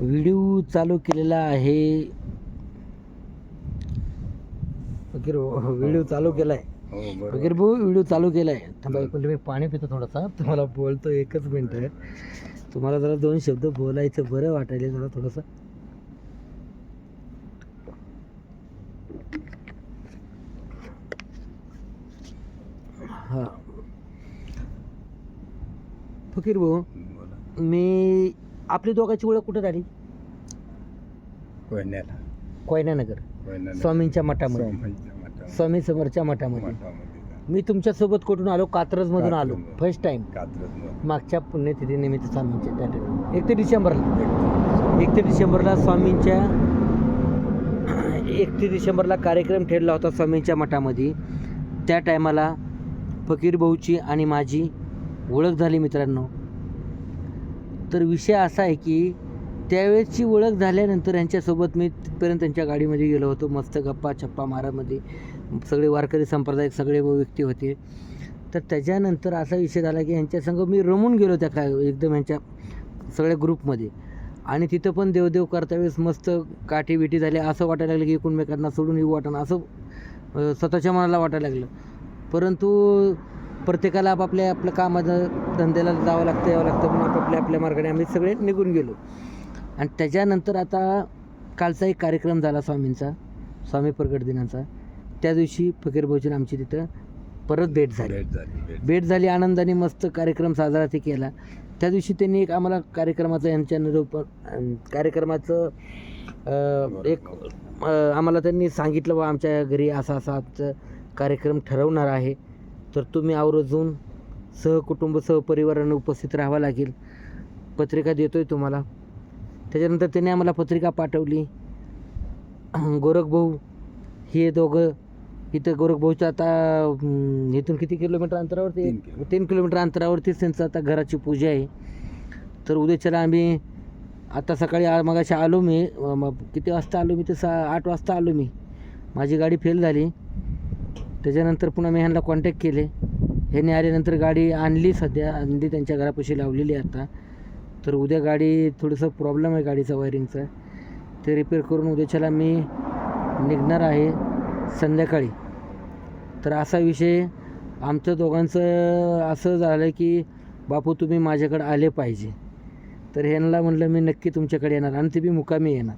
Video चालू केलेला आहे. फकीर भाऊ, व्हिडिओ चालू केलाय. हो बरोबर. फकीर भाऊ व्हिडिओ चालू केलाय. थांबा एक मी पाणी पितो थोडासा. तुम्हाला बोलतो एकच मिनिट आहे. तुम्हाला जरा दोन शब्द बोलायचं बरं वाटायला जरा थोडंसं. हा. फकीर भाऊ मी आपली दोघांची ओळख कुठं झाली? कोयन्याला. कोयनानगर. कोयन्याला स्वामींच्या मठामध्ये. स्वामींच्या मठामध्ये. स्वामी समरच्या मठामध्ये. मठामध्ये. जा. मी तुमच्यासोबत कुठून आलो? कात्रजमधून आलो. कात्रजमधून. फर्स्ट टाइम कात्रजमध्ये. मागच्या पुण्यतिथीनिमित्त स्वामींच्या त्या time. एक ते डिसेंबरला. एक ते डिसेंबरला स्वामींच्या एक ते डिसेंबरला कार्यक्रम ठेवला होता स्वामींच्या मठामध्ये. त्या टायमाला फकीर भाऊची आणि माझी ओळख झाली मित्रांनो. तर विषय असा आहे की त्यावेळेसची ओळख झाल्यानंतर यांच्यासोबत मी तिथपर्यंत त्यांच्या गाडीमध्ये गेलो होतो. मस्त गप्पा छप्पा मारामध्ये. सगळे वारकरी संप्रदायिक सगळे व्यक्ती होते. तर त्याच्यानंतर असा विषय झाला की यांच्यासंग मी रमून गेलो त्या काय एकदम यांच्या सगळ्या ग्रुपमध्ये. आणि तिथं पण देवदेव करता वेळेस मस्त काठी बिठी झाली. असं वाटायला लागलं की एकूणमेकांना सोडून येऊ वाटणं. असं स्वतःच्या मनाला वाटायला लागलं. परंतु प्रत्येकाला आपापल्या आपल्या कामाचं धंद्याला जावं लागतं यावं लागतं म्हणून आपापल्या आपल्या मार्गाने आम्ही सगळे निघून गेलो. आणि त्याच्यानंतर आता कालचा एक कार्यक्रम झाला स्वामींचा स्वामी प्रगट दिनाचा. त्या दिवशी फकीर भाऊची आमची तिथं परत भेट झाली. भेट झाली भेट भेट झाली आनंदाने मस्त कार्यक्रम साजरा ते केला. त्या दिवशी त्यांनी एक आम्हाला कार्यक्रमाचं यांच्या निरोप अं, कार्यक्रमाचं एक आम्हाला त्यांनी सांगितलं बा आमच्या घरी असा असा आमचं कार्यक्रम ठरवणार आहे. तर तुम्ही आवर्जून सहकुटुंब सहपरिवाराने उपस्थित राहावं लागेल. पत्रिका देतोय तुम्हाला. त्याच्यानंतर त्यांनी आम्हाला पत्रिका पाठवली. गोरखभाऊ हे दोघं इथं गोरखभाऊचं आता इथून किती किलोमीटर अंतरावरती? तीन किलोमीटर. तीन किलोमीटर अंतरावरतीच त्यांचं आता घराची पूजा आहे. तर उद्याच्याला आम्ही आता सकाळी आ- मगाशी आलो मी किती वाजता आलो मी? ते सा आठ वाजता आलो मी. माझी गाडी फेल झाली. त्याच्यानंतर पुन्हा मी ह्यांना कॉन्टॅक्ट केले. ह्यांनी आल्यानंतर गाडी आणली सध्या आणली त्यांच्या घरापाशी लावलेली आता. तर उद्या गाडी थोडंसं प्रॉब्लेम आहे गाडीचा वायरिंगचा ते रिपेअर करून उद्याच्याला मी निघणार आहे संध्याकाळी. तर असा विषय आमचं दोघांचं असं झालं की बापू तुम्ही माझ्याकडे आले पाहिजे. तर ह्यांना म्हणलं मी नक्की तुमच्याकडे येणार आणि ते बी मुकामी येणार.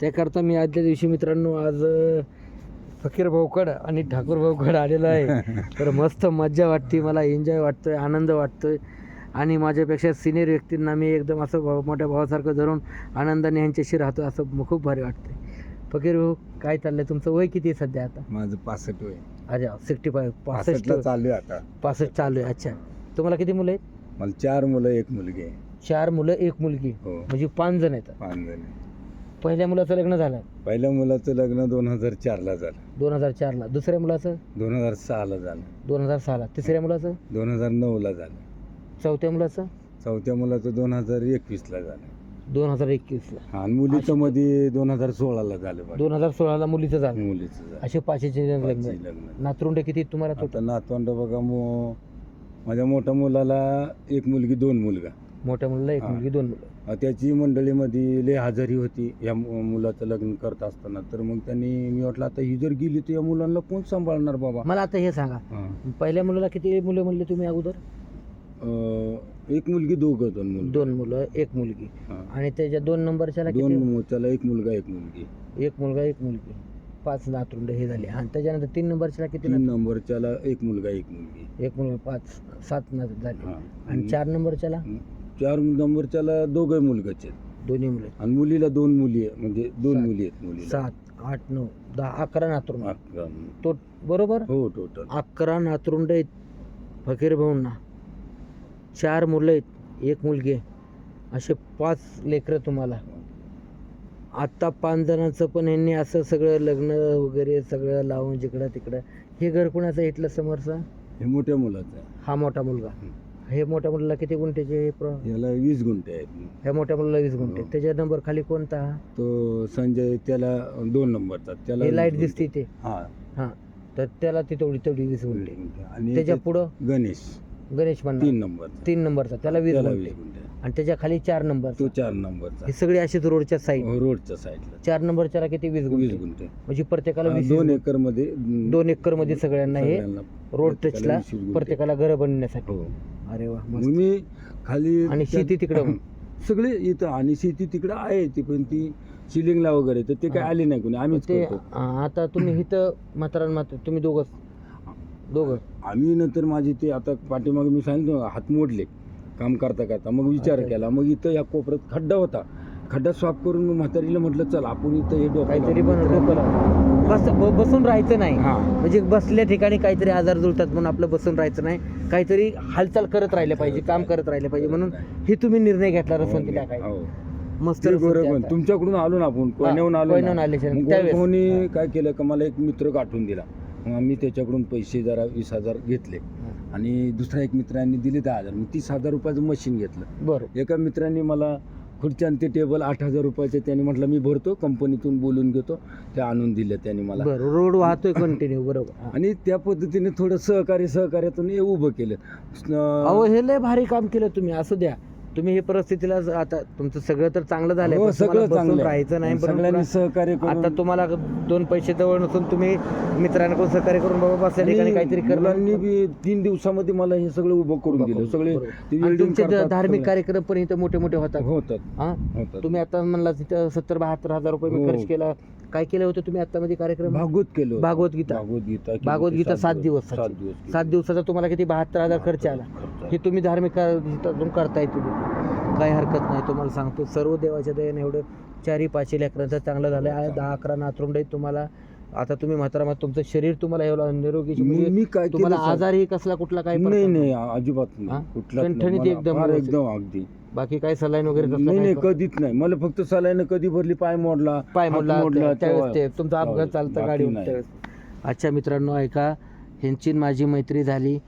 त्याकरता मी आदल्या दिवशी मित्रांनो आज फकीर भाऊकड आणि ठाकूर भाऊकड आलेलो आहे. तर मस्त मज्जा वाटते मला एन्जॉय वाटतोय आनंद वाटतोय. आणि माझ्यापेक्षा सिनियर व्यक्तींना मी एकदम असं भाव मोठ्या भावासारखं धरून आनंदाने यांच्याशी राहतो असं खूप भारी वाटतंय. फकीर भाऊ काय चाललंय तुमचं? वय किती आहे सध्या आता? माझं पासष्ट वय. अच्छा सिक्स्टी फाय पासष्ट चालू आहे आता. पासष्ट चालू आहे अच्छा. तुम्हाला किती मुलं आहेत? मला चार मुलं एक मुलगी आहे. चार मुलं एक मुलगी. हो. म्हणजे पाच जण आहेत. पाच जण. पहिल्या मुलाचं लग्न झालं? पहिल्या मुलाचं लग्न दोन हजार चारला झालं. दोन हजार चारला. दुसऱ्या मुलाचं? दोन हजार सहाला झालं. दोन हजार सहाला. तिसऱ्या मुलाचं? दोन हजार नऊला झालं. चौथ्या मुलाचं? चौथ्या मुलाचं दोन हजार एकवीसला झालं. दोन हजार एकवीसला. हा, आणि मुलीचं मध्ये दोन हजार सोळाला झालं बघा. दोन हजार सोळाला मुलीचं झालं. मुलीचं झालं. असे पाचशेचे लग्न. लग्न नातरुंडे किती तुम्हाला आता नातवंड बघा मो माझ्या मोठ्या मुलाला एक मुलगी दोन मुलगा. मोठ्या मुलाला एक हा. मुलगी दोन मुलं. अ, त्याची मंडळीमध्ये लय हजारी होती या मु- मुलाचं लग्न करत असताना. तर मग त्यांनी मी वाटलं आता ही जर गेली तर या मुलांना कोण सांभाळणार बाबा? मला आता हे सांगा. हा. पहिल्या मुलाला किती मुलं म्हणले तुम्ही अगोदर? अ, एक मुलगी दोघं दोन मुलं. दोन मुलं एक मुलगी. आणि त्याच्या दोन नंबरच्याला दोन किती मोच्याला एक मुलगा एक मुलगी. एक मुलगा एक मुलगी. पाच नातरुंड हे झाले. आणि त्याच्यानंतर तीन नंबरच्याला किती तीन नातरुंड? नंबरच्याला एक मुलगा एक मुलगी. एक मुलगा पाच सात नात झाले. हा. आणि चार नंबरच्याला? चार नंबरच्याला दोघं मुलगाच आहेत. दोन्ही मुलं आणि मुलीला दोन मुली आहे म्हणजे दोन सात. मुली आहेत मुलीला. सात आठ नऊ दहा अकरा नातरुंड अकरा. तो बरोबर? हो टोटल अकरा नातरुंड आहेत फकीर भाऊंना. चार मुलं आहेत एक मुलगी आहे. असे पाच लेकरं तुम्हाला. आत्ता पाच जणांचं पण यांनी असं सगळं लग्न वगैरे सगळं लावून जिकडं तिकडं. हे घर कुणाचं इथलं समोरचं? हे मोठ्या मुलाचं आहे. हा मोठा मुलगा. हे मोठ्या मुलाला किती गुंठ्याचे हे प्र याला वीस गुंठे आहेत. ह्या मोठ्या मुलाला वीस गुंठे. हो. त्याच्या नंबर खाली कोणता? हा तो संजय त्याला दोन नंबरचा त्याला हे वीस लाइट गुंठे. दिसते ते हा. हां. तर त्याला ती तेवढी तेवढी वीस गुंठे. आणि त्याच्या पुढं? गणेश. गणेश म्हणणार तीन नंबरचा तीन नंबरचा त्याला वीस त्याला गुंठे. वीस गुंठे. आणि त्याच्याखाली चार नंबर तो चार नंबरचा. हे सगळे असेच रोडच्या साईड हो, रोडच्या साईडला चार नंबरच्याला किती? वीस वीस गुंठे. गुंठे म्हणजे प्रत्येकाला वीस दोन एकरमध्ये दोन एकरमध्ये सगळ्यांना हे रोड टचला. प्रत्येकाला घरं बनवण्यासाठी. हो. अरे वा मग मस्त. मी खाली आणि त्या- शेती तिकडं सगळे इथं आणि शेती तिकडं आहे ती पण ती शिलिंगला वगैरे तर ते काय हा. आले नाही कोणी आम्हीच ते करतो. आ- आता तुम्ही इथं म्हातारा मात्र तुम्ही दोघं दोघं. आम्ही नंतर माझी ते आता पाठीमागे मी सांगितलं ना, हात मोडले. काम करता करता मग विचार. केला मग इथं या कोपऱ्यात खड्डा होता खड्डा साफ करून मग म्हातारीला म्हटलं चल आपण इथं हे डोकं काहीतरी लावू. पण डोकं लावून. बस ब- बसून राहायचं नाही हा म्हणजे बसल्या ठिकाणी काहीतरी आजार जुळतात म्हणून आपलं बसून राहायचं नाही काहीतरी हालचाल करत राहिले पाहिजे काम करत राहिले पाहिजे म्हणून हे तुम्ही निर्णय घेतला रसवंती टाकायचा हो. मस्त ते रसवंती बरोबर. तुमच्याकडून आलो ना आपण कोयन्याहून आलो कोयन्याहून ना. आल्याच्या मग त्यावेळेस. गोरभाऊनी काय केलं का मला एक मित्र गाठून दिला मग आम्ही त्याच्याकडून पैसे जरा वीस हजार घेतले. आणि दुसरा एक मित्रांनी दिले दहा हजार. मग तीस हजार रुपयाचं मशीन घेतलं. बरं. एका मित्रांनी मला खुर्च्या आणि ते टेबल आठ हजार रुपयाचे त्यांनी म्हटलं मी भरतो कंपनीतून बोलून घेतो. ते आणून दिले त्यांनी मला. रोड वाहतोय कंटिन्यू बरोबर. आणि त्या पद्धतीने थोडं सहकार्य सहकार्यातून हे उभं केलं. अहो हे लय भारी काम केलं तुम्ही असू द्या. तुम्ही हे परिस्थितीला ज- आता तुमचं सगळं तर चांगलं झालंय हो, पण तुम्हाला सगळं बसून चांगलं राहायचं नाही. पण सगळ्यांनी सहकार्य आता तुम्हाला दोन पैसे जवळ नसून तुम्ही मित्रांकडून सहकार्य करून बाबा बसल्या ठिकाणी काहीतरी आणि करणं बी तीन दिवसामध्ये मला हे सगळं उभं करून दिलं सगळे बरोबर. ते आणि welding तुमचे करतात धार्मिक सगळं. कार्यक्रम पण इथं मोठे मोठे होतात होतात हा होतात तुम्ही आता म्हणला तिथं सत्तर बहात्तर हजार रुपये मी हो. खर्च केला काय केलं होतं तुम्ही आता मध्ये कार्यक्रम? भागवत केलं. भागवत गीता. भागवत गीता भागवत गीता सात दिवस. सात दिवस. सात दिवसाचा तुम्हाला किती बहात्तर हजार खर्च आला? हे तुम्ही धार्मिक करताय तुम्ही. काही हरकत नाही तुम्हाला सांगतो. सर्व देवाच्या दयाने एवढं चारी पाचही लेकरांचं चांगलं झालं आहे दहा अकरा नातरुंड आहेत तुम्हाला आता तुम्ही म्हातारा म्हात- तुमचं शरीर तुम्हाला एवढं निरोगी मी म्हणजे मी काय तुम्हाला? आजारही कसला कुठला काही नाही नाही अजिबात? नाही. मला एकदम. एकदम अगदी. बाकी काही सलाईन वगैरे तसलं नाही काही नाही कधीच नाही. मला फक्त सलाईनं कधी भरली पाय मोडला. पाय हात मोडला त्यावेळेस ते तेव्हा- तुमचा अपघात हो, चालतं बाकी नाही. त्यावेळेस. अच्छा मित्रांनो ऐका. ह्यांची आणि माझी मैत्री झाली.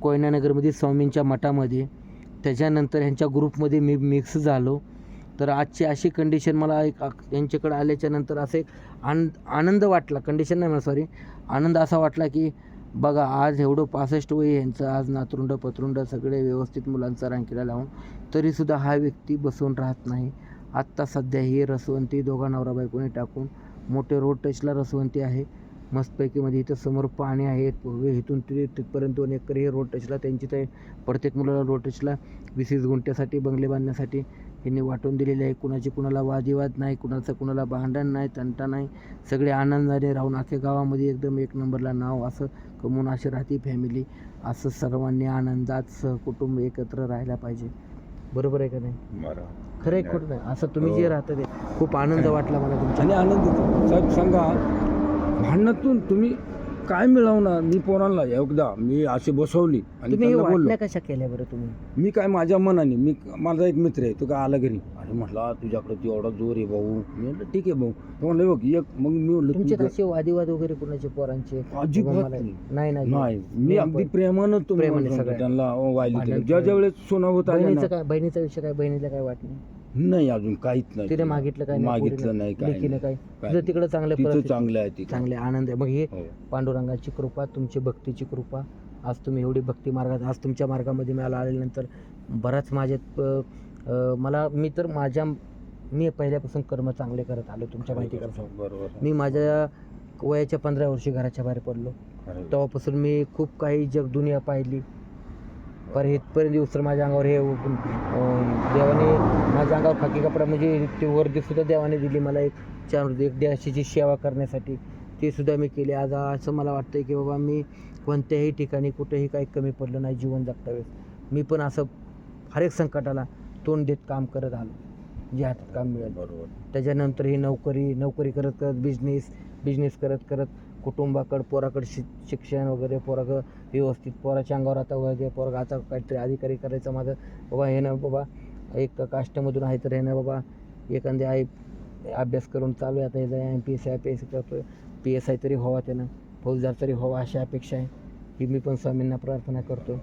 कोयनानगरमध्ये स्वामींच्या मठामध्ये. त्याच्यानंतर ह्यांच्या ग्रुपमध्ये मी मिक्स झालो. तर आजची अशी कंडिशन मला एक अक- यांच्याकडे आल्याच्यानंतर असं एक आन आनंद वाटला. कंडिशन नाही मला सॉरी आनंद असा वाटला की बघा आज एवढं पासष्ट वय यांचं. आज नातरुंड पतरुंड सगळे व्यवस्थित मुलांचा रांकीला लावून तरीसुद्धा हा व्यक्ती बसून राहत नाही. आत्ता सध्या ही रसवंती दोघा नवरा बायकोने टाकून मोठे रोड टचला रसवंती आहे. मस्तपैकी म्हणजे इथं समोर पाणी आहे इथून ते तिथपर्यंत दोन एकर हे रोड टचला त्यांची ते प्रत्येक मुलाला रोड टचला वीस वीस गुंठ्यासाठी बंगले बांधण्यासाठी यांनी वाटून दिलेले आहे. कुणाची कुणाला वादिवाद नाही कुणाचं कुणाला भांडण नाही तंटा नाही. सगळे आनंदाने राहून अख्ख्या गावामध्ये एकदम एक नंबरला नाव असं कमवून अशी राहती फॅमिली असं सर्वांनी आनंदात सहकुटुंब एकत्र राहायला पाहिजे. बरोबर आहे का नाही? बरं. खरं आहे खोटं नाही? असं तुम्ही जे हो. राहता ते खूप आनंद वाटला मला तुमच्या आणि आनंद साहेब सांगा भांडणातून तुम्ही काय मिळवणार? मी पोरांना एकदा मी अशी बसवली आणि तुम्ही त्यांना बोललो. वाटण्या कशा केल्या बरं तुम्ही? मी काय माझ्या मनाने मी माझा एक मित्र आहे तो काय आला घरी. अरे म्हटला तुझ्याकडे तू एवढा जोर आहे भाऊ. मी म्हटलं ठीक आहे भाऊ. तो म्हणलं बघ एक मग मी म्हणलं तुमचे तू असे वादिवाद वगैरे कुणाचे पोरांचे? अजिबात मला- नाही. नाही नाही. नाही मी अगदी प्रेमानं तुम्ही प्रेमाने म्हणतो सगळ्या. त्यांना वाहिली भांडण. ज्या ज्या वेळेस सोना होत बहिणीचं ना. काय बहिणीचा विषय काय? बहिणीला काय वाटणे नाही अजून काहीच नाही. तिने मागितलं काय मागितलं नाही काय लेकीनं काय? काय तुझं तिकडं चांगल्या तिचं परिस्थिती चांगलं आहे तिथं. चांगले आनंद आहे. मग हे हो. पांडुरंगाची कृपा तुमची भक्तीची कृपा. आज तुम्ही एवढी भक्ती मार्गात आज तुमच्या मार्गामध्ये मला आल्यानंतर बराच माझ्यात अ, अ, मला मी तर माझ्या मी पहिल्यापासून कर्म चांगले करत आलो तुमच्या माहिती करता बरोबर. मी माझ्या वयाच्या पंधरा वर्षी घराच्या बाहेर पडलो. खरं. तेव्हापासून मी खूप काही जग दुनिया पाहिली. पर इथपर्यंत दिवस तर माझ्या अंगावर हे देवाने माझ्या अंगावर खाकी कपडा म्हणजे ते वर्दी सुद्धा देवाने दिली मला एक चार एक देशाची सेवा करण्यासाठी. ते सुद्धा मी केली. आज असं मला वाटतं की बाबा मी कोणत्याही ठिकाणी कुठेही काही कमी पडलं नाही जीवन जगता वेळेस मी पण असं हर एक संकटाला तोंड देत काम करत आलो. जे हातात काम मिळेल. बरोबर. त्याच्यानंतर ही नोकरी नोकरी करत करत बिझनेस बिझनेस करत करत कुटुंबाकडं पोराकडं शि शिक्षण वगैरे पोराकडं व्यवस्थित पोराच्या अंगावर आता वगैरे पोरगा आता काहीतरी अधिकारी करायचं माझं बाबा हे ना बाबा एक कास्टमधून आहे तर हे ना बाबा एखादे आहे अभ्यास करून चालू आहे आता हे M P S I P S करतो पी एस आय तरी व्हावा त्यानं फौजदार तरी व्हावा अशी अपेक्षा आहे ही मी पण स्वामींना प्रार्थना करतो.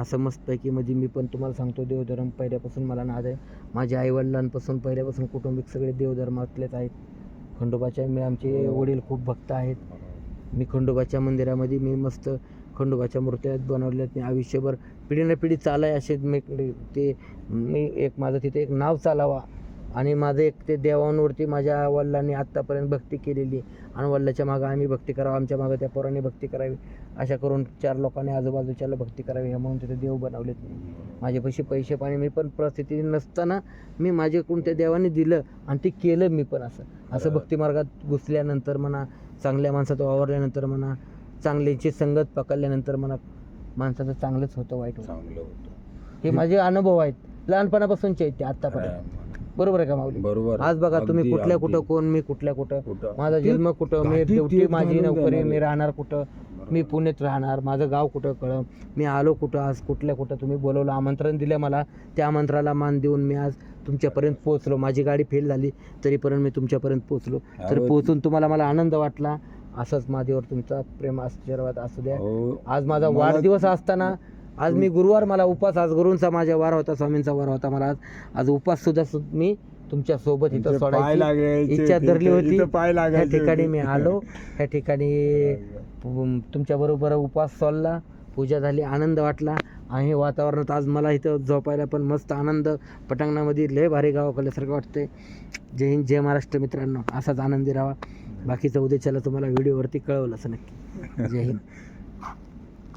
असं मस्तपैकी मध्ये मी पण तुम्हाला सांगतो देवधर्म पहिल्यापासून मला नाद आहे. माझ्या आईवडिलांपासून पहिल्यापासून कुटुंबिक सगळे देवधर्मातलेच आहेत. खंडोबाच्या मी आमचे वडील खूप भक्त आहेत. मी खंडोबाच्या मंदिरामध्ये मी मस्त खंडोबाच्या मूर्त्या बनवल्या आहेत मी आयुष्यभर पिढीनं पिढी चालाय असे मी ते मी एक माझं तिथे एक नाव चालावा. आणि माझं एक ते देवांवरती माझ्या वडिलांनी आत्तापर्यंत भक्ती केलेली आणि वडिलाच्या मागं आम्ही भक्ती करावं आमच्या मागं त्या पोरांनी भक्ती करावी. अशा करून चार लोकांनी आजूबाजूच्याला भक्ती करावी म्हणून तिथे देव बनवलेत. माझे पैसे पैसे पाणी मी पण परिस्थिती नसताना मी माझ्याकडून त्या देवाने दिलं आणि ते केलं मी पण असं. असं भक्ती मार्गात घुसल्यानंतर म्हणा चांगल्या माणसात वावरल्यानंतर म्हणा चांगल्याची संगत पकडल्यानंतर म्हणा माणसाचं चांगलंच होतं वाईट होतं. हे माझे अनुभव आहेत. लहानपणापासूनचे आहेत ते आत्तापर्यंत बरोबर आहे का माऊली? बरोबर. आज बघा तुम्ही कुठल्या कुठं. कोण मी कुठल्या कुठं? माझा जन्म कुठं? मी ड्युटी माझी नोकरी मी. राहणार कुठं? मी पुण्यात राहणार. माझं गाव कुठं कळं? मी आलो कुठं आज? कुठल्या कुठं? तुम्ही बोलवलं आमंत्रण दिलं मला. त्या आमंत्रणाला मान देऊन मी आज तुमच्यापर्यंत पोहोचलो. माझी गाडी फेल झाली तरीपर्यंत मी तुमच्यापर्यंत पोहोचलो. तर पोहोचून तुम्हाला मला आनंद वाटला. असंच माझ्यावर तुमचा प्रेम आशीर्वाद असू द्या. आज माझा वाढदिवस असताना आज मी गुरुवार मला उपास आज गुरूंचा माझ्या वार होता स्वामींचा वार होता. मला आज आज उपास सुद्धा मी तुमच्यासोबत इथं सोडायची इच्छा धरली होती. लागायचे ठिकाणी. मी आलो. त्या ठिकाणी तुमच्या बरोबर उपास सोडला पूजा झाली आनंद वाटला. आणि वातावरणात. आज मला इथं झोपायला पण मस्त आनंद. पटांगणामध्ये लय भारी गावाकडल्यासारखं वाटतंय. जय हिंद जय महाराष्ट्र मित्रांनो. असाच आनंदी राहा. बाकीचं उद्याच्याला तुम्हाला व्हिडिओवरती कळवलं असं नक्की. जय हिंद.